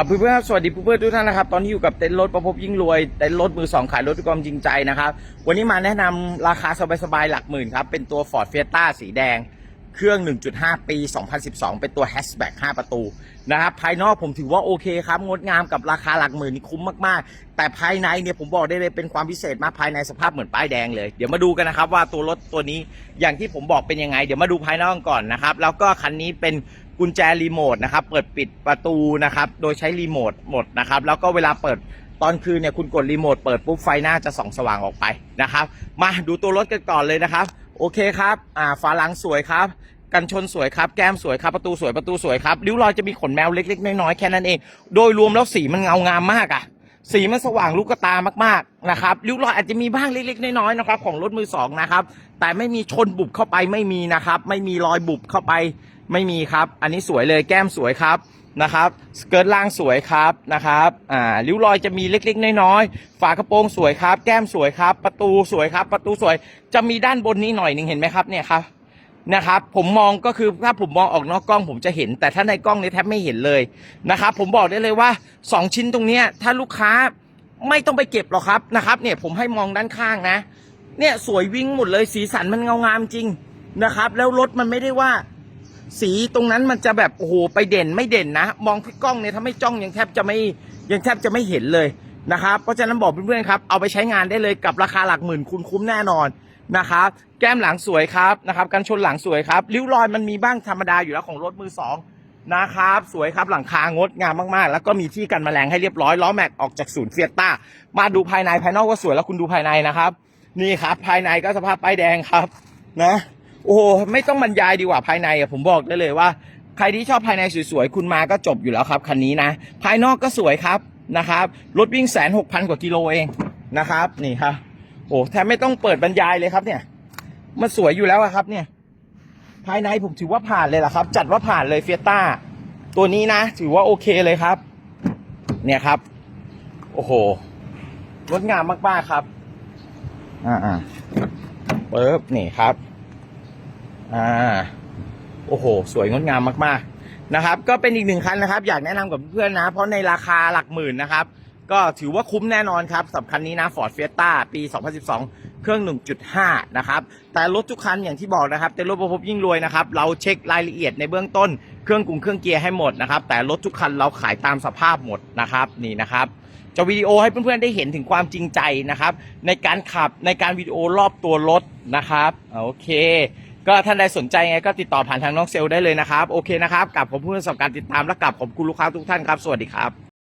ครับเพื่อนๆครับสวัสดีเพื่อนๆทุกท่านนะครับตอนนี้อยู่กับเต็นท์รถประพบยิ่งรวยเต็นท์รถมือสองขายรถด้วยความจริงใจนะครับวันนี้มาแนะนำราคาสบายๆหลักหมื่นครับเป็นตัว Ford Fiesta สีแดง เครื่อง 1.5 ปี 2012 เป็นตัว hatchback 5ประตูนะครับภายนอกผมถือว่าโอเคครับงดงามกับราคาหลักหมื่นนี่คุ้มมากๆ แต่ภายในเนี่ยผมบอกได้เลยเป็นความพิเศษมากภายในสภาพเหมือนป้ายแดงเลยเดี๋ยวมาดูกันนะครับว่าตัวรถตัวนี้อย่างที่ผมบอกเป็นยังไง เดี๋ยวมาดูภายนอกก่อนนะครับแล้วก็คันนี้เป็น กุญแจรีโมทนะครับ เปิดปิดประตูนะครับ โดยใช้รีโมทหมดนะครับ แล้วก็เวลาเปิดตอนคืนเนี่ยคุณกดรีโมทเปิดปุ๊บไฟหน้าจะส่องสว่างออกไปนะครับ มาดูตัวรถกันก่อนเลยนะครับ โอเคครับ อ่าฝาหลังสวยครับ กันชนสวยครับ แก้มสวยครับ ประตูสวยประตูสวยครับ ริ้วรอยจะมีขนแมวเล็กๆ น้อยๆ แค่นั้นเอง โดยรวมแล้วสีมันเงางามมากอะ สีมันสว่างลูกตามากๆนะครับริ้วรอยอาจจะมีบ้างเล็กๆน้อยๆนะครับของรถมือสองนะครับ แต่ไม่มีชนบุบเข้าไปไม่มีนะครับ ไม่มีรอยบุบเข้าไปไม่มีครับ อันนี้สวยเลยแก้มสวยครับนะครับสเกิร์ตล่างสวยครับนะครับอ่าริ้วรอยจะมีเล็กๆน้อยๆฝากระโปรงสวยครับ แก้มสวยครับ ประตูสวยครับ ประตูสวยจะมีด้านบนนี้หน่อยหนึ่งเห็นไหมครับเนี่ยครับ นะครับผมมองก็คือถ้าผมมองออกนอกกล้องผมจะเห็น แต่ถ้าในกล้องเนี่ยแทบไม่เห็นเลยนะครับผมบอกได้เลยว่า 2 ชิ้นตรงนี้ถ้าลูกค้าไม่ต้องไปเก็บหรอกครับนะครับเนี่ยผมให้มองด้านข้างนะ เนี่ยสวยวิ่งหมดเลยสีสันมันเงางามจริงนะครับ แล้วรถมันไม่ได้ว่า สีตรงนั้นมันจะแบบโอ้โหไปเด่นไม่เด่นนะ มองที่กล้องเนี่ยถ้าไม่จ้องยังแทบจะไม่ยังแทบจะไม่เห็นเลยนะครับเพราะฉะนั้นบอกเพื่อนๆครับเอาไปใช้งานได้เลยกับราคาหลักหมื่นคุณคุ้มแน่นอน นะครับ แก้มหลังสวยครับนะครับ กันชนหลังสวยครับ ริ้วรอยมันมีบ้างธรรมดาอยู่แล้วของรถมือสองนะครับ สวยครับหลังคางดงามมากๆ แล้วก็มีที่กันแมลงให้เรียบร้อยล้อแม็กออกจากศูนย์เฟียต้ามาดูภายในภายนอกก็สวยแล้วคุณดูภายในนะครับ นี่ครับ ภายในก็สภาพป้ายแดงครับ นะ โอ้ไม่ต้องบรรยายดีกว่าภายในอะผมบอกได้เลยว่า ใครที่ชอบภายในสวยๆคุณมาก็จบอยู่แล้วครับคันนี้นะ ภายนอกก็สวยครับนะครับรถวิ่งแสนหกพันกว่ากิโลเองนะครับ นี่ครับ โอ้แทบไม่ต้องเปิดบรรยายเลยครับ เนี่ย มันสวยอยู่แล้วครับ เนี่ย ภายในผมถือว่าผ่านเลยล่ะครับ จัดว่าผ่านเลยเฟียต้า ตัวนี้นะ ถือว่าโอเคเลยครับ เนี่ยครับ โอ้โหงดงามมากๆครับ อ่าอ่าปึ๊บนี่ครับ อ่า โอ้โห สวยงดงามมากๆนะครับ ก็เป็นอีกหนึ่งคันนะครับ อยากแนะนำกับเพื่อนนะ เพราะในราคาหลักหมื่นนะครับ ก็ถือว่าคุ้มแน่นอนครับสำหรับคันนี้นะ Ford Fiesta ปี 2012 เครื่อง 1.5 นะครับ แต่รถทุกคันอย่างที่บอกนะครับแต่รถประพบยิ่งรวยนะครับ เราเช็ครายละเอียดในเบื้องต้น เครื่องกุงเครื่องเกียร์ให้หมดนะครับ แต่รถทุกคันเราขายตามสภาพหมดนะครับ นี่นะครับจะวิดีโอให้เพื่อนๆได้เห็นถึงความจริงใจนะครับ ในการขับในการวิดีโอรอบตัวรถนะครับโอเค ก็ท่านใดสนใจไงก็ติดต่อผ่านทางน้องเซลได้เลยนะครับ โอเคนะครับกับผมผู้สำหรับการติดตามและกับผมคุณลูกค้าทุกท่านครับ สวัสดีครับ